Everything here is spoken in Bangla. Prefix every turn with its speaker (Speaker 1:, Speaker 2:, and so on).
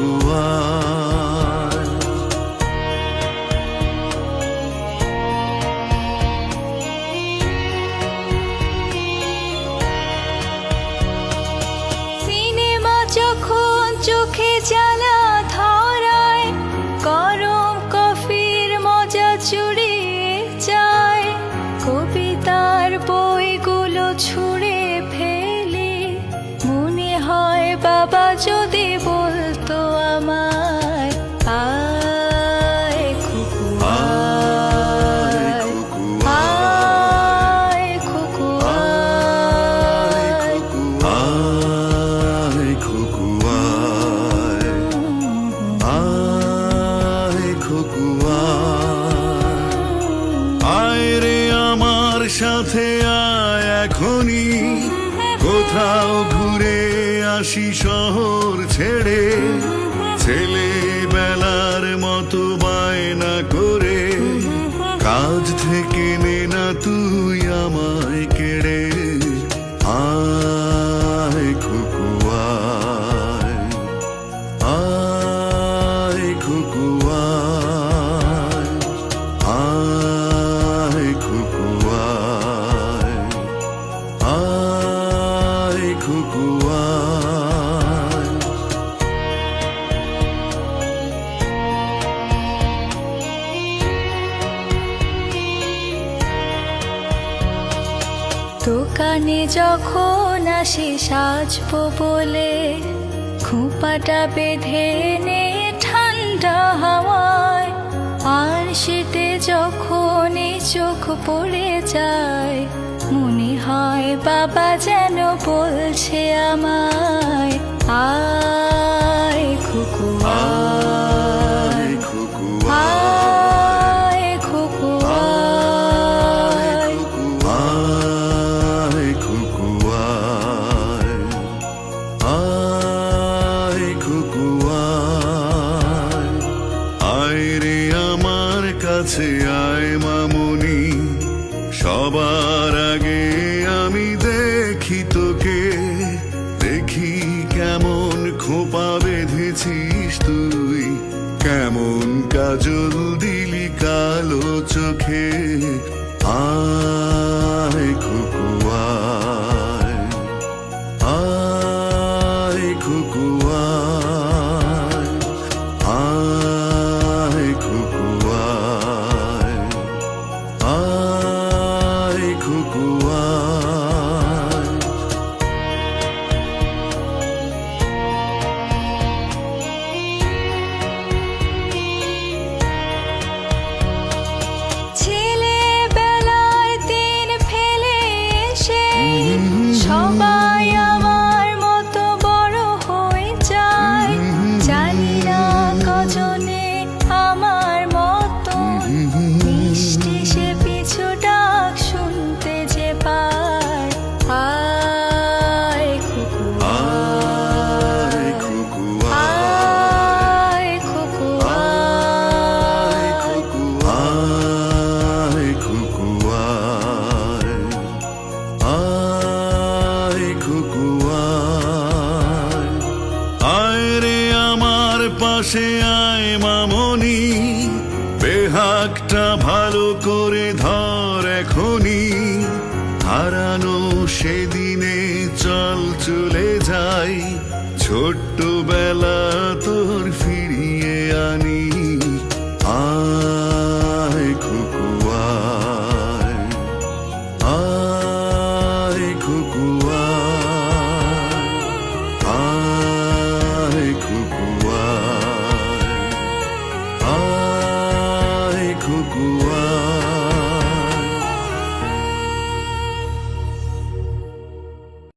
Speaker 1: সিনেমা যখন চোখে ধরায়, গরম কফির মজা যায়। কবিতার বইগুলো ছুঁড়ে ফেলে, মনে হয় বাবা যদি বলতো আমায় আয় খুকু
Speaker 2: আয়
Speaker 1: আয়
Speaker 2: খুকু
Speaker 1: আয় খুকু আয়
Speaker 2: খুকু আয় আয় খুকু আয় আয় রে আমার সাথে আয় এখনই। কোথাও ঘুরে আসি শহর ছেড়ে। ছেলেবেলার মতো বায়না করে। কাজ থেকে নে না তুই
Speaker 1: দোকানে যখন আসি সাজবো বলে, খুপাটা বেঁধে নে ঠান্ডা হাওয়ায়। আর শীতে যখন এই চোখ পড়ে যায় বাবা যেন বলছে আমায় আয় খুকু আয়
Speaker 2: আয় খুকু
Speaker 1: আয় খুকু আয়
Speaker 2: আয় খুকু আয় আয় খুকু আয় আয় রে আমার কাছে আয় মামুনি সবার আগে বেঁধেছিস তুই? কেমন কাজল দিলি কালো চোখে? আয় পাশে আয় মামনি বেহাকটা ভালো করে ধর এখনি হারানো সেদিনে চল চলে যাই ছোট্ট বেলা তোর ফিরিয়ে আনি। আয় খুকুয়া